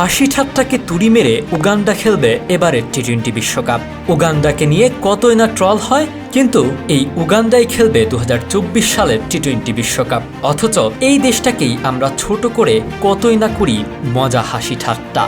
হাসি ঠাট্টাকে তুড়ি মেরে উগান্ডা খেলবে এবারের টি টোয়েন্টি বিশ্বকাপ। উগান্ডাকে নিয়ে কতই না ট্রল হয়, কিন্তু এই উগান্ডাই খেলবে দু হাজার চব্বিশ সালের টি টোয়েন্টি বিশ্বকাপ। অথচ এই দেশটাকেই আমরা ছোট করে কতই না করি মজা হাসি ঠাট্টা।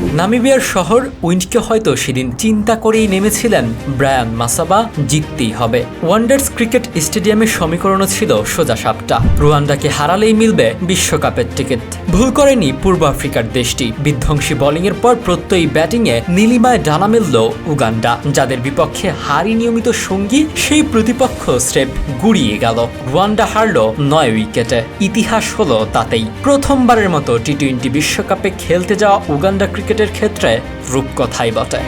নামিবিয়ার শহর উইন্ডকে হয়তো সেদিন চিন্তা করেই নেমেছিলেন ব্রায়ান মাসাবা, জিততেই হবে। ওয়ান্ডার্স ক্রিকেট স্টেডিয়ামের সমীকরণও ছিল সোজা সাপটা। রুয়ান্ডাকে হারালেই মিলবে বিশ্বকাপের টিকিট। ভুল করেনি পূর্ব আফ্রিকার দেশটি। বিধ্বংসী বোলিংয়ের পর প্রত্যয়ী ব্যাটিংয়ে নীলিমায় ডানা মিলল উগান্ডা, যাদের বিপক্ষে হারি নিয়মিত সঙ্গী, সেই প্রতিপক্ষ স্রেপ গুড়িয়ে গেল। রুয়ান্ডা হারল নয় উইকেটে। ইতিহাস হলো তাতেই। প্রথমবারের মতো টি টোয়েন্টি বিশ্বকাপে খেলতে যাওয়া উগান্ডা ক্রিকেটের ক্ষেত্রে রূপকথাই বটে।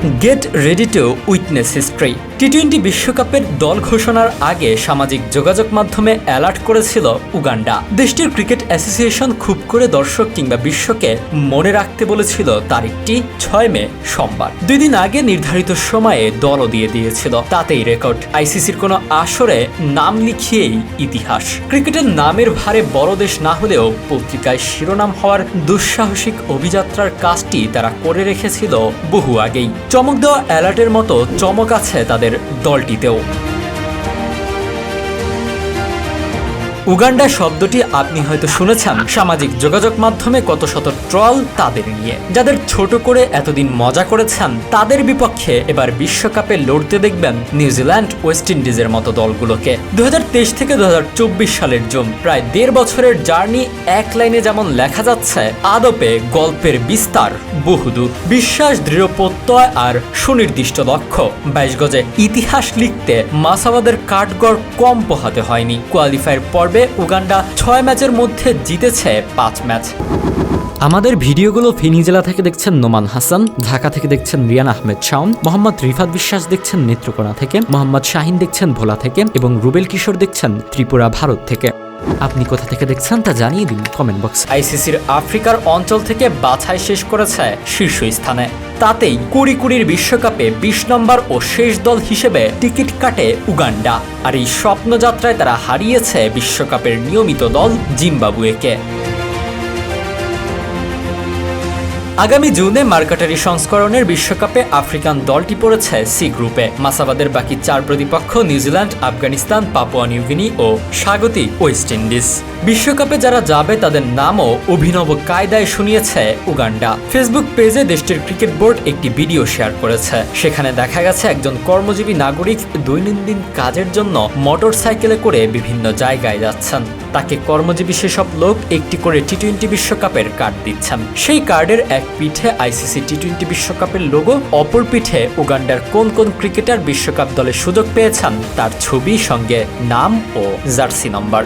Get ready to witness history T twenty বিশ্বকাপের দল ঘোষণার আগে সামাজিক যোগাযোগ মাধ্যমে অ্যালার্ট করেছিল উগান্ডা। দেশটির ক্রিকেট অ্যাসোসিয়েশন খুব করে দর্শক কিংবা বিশ্বকে মনে রাখতে বলেছিল তারিখটি ছয় মে সোমবার। দুই দিন আগে নির্ধারিত সময়ে দলও দিয়ে দিয়েছিল। তাতেই রেকর্ড। আইসিসির কোনো আসরে নাম লিখিয়েই ইতিহাস। ক্রিকেটের নামের ভারে বড় দেশ না হলেও পত্রিকায় শিরোনাম হওয়ার দুঃসাহসিক অভিযাত্রার কাজটি তারা করে রেখেছিল বহু আগেই। চমক দেওয়া অ্যালার্টের মতো চমক আছে তাদের দলটিতেও। উগান্ডা শব্দটি আপনি হয়তো শুনেছেন সামাজিক যোগাযোগ মাধ্যমে কত শত ট্রল তাদের নিয়ে। যাদের ছোট করে এতদিন মজা করেছেন, তাদের বিপক্ষে এবার বিশ্বকাপে লড়তে দেখবেন নিউজিল্যান্ড ওয়েস্ট ইন্ডিজের মতো দলগুলোকে। দুহাজার তেইশ থেকে দু হাজার চব্বিশ সালের জুন, প্রায় দেড় বছরের জার্নি এক লাইনে যেমন লেখা যাচ্ছে, আদপে গল্পের বিস্তার, বহুদূর। বিশ্বাস দৃঢ় প্রত্যয় আর সুনির্দিষ্ট লক্ষ্য। বাইশ গজে ইতিহাস লিখতে মাসাবাদের কাঠগড় কম পোহাতে হয়নি। কোয়ালিফায়ার পর্বে উগান্ডা ছয় ম্যাচের মধ্যে জিতেছে পাঁচ ম্যাচ। আমাদের ভিডিওগুলো ফেনী জেলা থেকে দেখছেন নোমান হাসান, ঢাকা থেকে দেখছেন রিয়ান আহমেদ শাওন, মোহাম্মদ রিফাত বিশ্বাস দেখছেন নেত্রকোনা থেকে, মোহাম্মদ শাহিন দেখছেন ভোলা থেকে এবং রুবেল কিশোর দেখছেন ত্রিপুরা ভারত থেকে। আপনি কোথা থেকে দেখছেন তা জানিয়ে দিন কমেন্ট বক্স আইসিসির আফ্রিকার অঞ্চল থেকে বাছাই শেষ করেছে শীর্ষ স্থানে তাতেই কুড়ি কুড়ির বিশ্বকাপে বিশ নম্বর ও শেষ দল হিসেবে টিকিট কাটে উগান্ডা। আর এই স্বপ্নযাত্রায় তারা হারিয়েছে বিশ্বকাপের নিয়মিত দল জিম্বাবুয়েকে। আগামী জুনে মার্কাটারি সংস্করণের বিশ্বকাপে আফ্রিকান দলটি পড়েছে সি গ্রুপে। মাসাবাদের বাকি চার প্রতিপক্ষ New Zealand, Afghanistan, Papua New Guinea ও স্বাগতিক ওয়েস্ট ইন্ডিজ। বিশ্বকাপে যারা যাবে তাদের নামও অভিনব কায়দায় শুনিয়েছে উগান্ডা। ফেসবুক পেজে দেশটির ক্রিকেট বোর্ড একটি ভিডিও শেয়ার করেছে। সেখানে দেখা গেছে একজন কর্মজীবী নাগরিক দৈনন্দিন কাজের জন্য মোটর সাইকেলে করে বিভিন্ন জায়গায় যাচ্ছেন। তাকে কর্মজীবী সেসব লোক একটি করে টি টোয়েন্টি বিশ্বকাপের কার্ড দিচ্ছেন। সেই কার্ডের এক পিঠে আইসিসি টি টোয়েন্টি বিশ্বকাপের লোগো, অপর পিঠে উগান্ডার কোন কোন ক্রিকেটার বিশ্বকাপ দলে সুযোগ পেয়েছেন তার ছবি সঙ্গে নাম ও জার্সি নম্বর।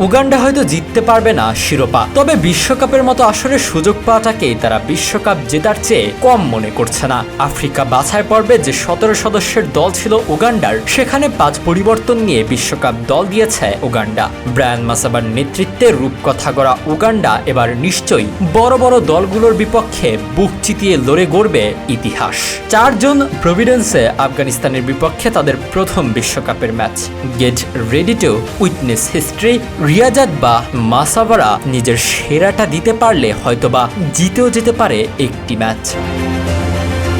উগান্ডা হয়তো জিততে পারবে না শিরোপা। তবে বিশ্বকাপের মতো আসরের সুযোগ পাওয়াটাকেই তারা বিশ্বকাপ জেতার চেয়ে কম মনে করছে না। আফ্রিকা বাছাই পর্বে যে সতেরো সদস্যের দল ছিল উগান্ডার, সেখানে পাঁচ পরিবর্তন নিয়ে বিশ্বকাপ দল দিয়েছে উগান্ডা। ব্রায়ান মাসাবার নেতৃত্বে রূপকথা গড়া উগান্ডা এবার নিশ্চয়ই বড় বড় দলগুলোর বিপক্ষে বুক চিতিয়ে লড়ে গড়বে ইতিহাস। চারজন প্রভিডেন্সে আফগানিস্তানের বিপক্ষে তাদের প্রথম বিশ্বকাপের match. Get ready to witness history Riazat বা মাসাভারা নিজের সেরাটা দিতে পারলে হয়তোবা জিতেও যেতে পারে একটি ম্যাচ।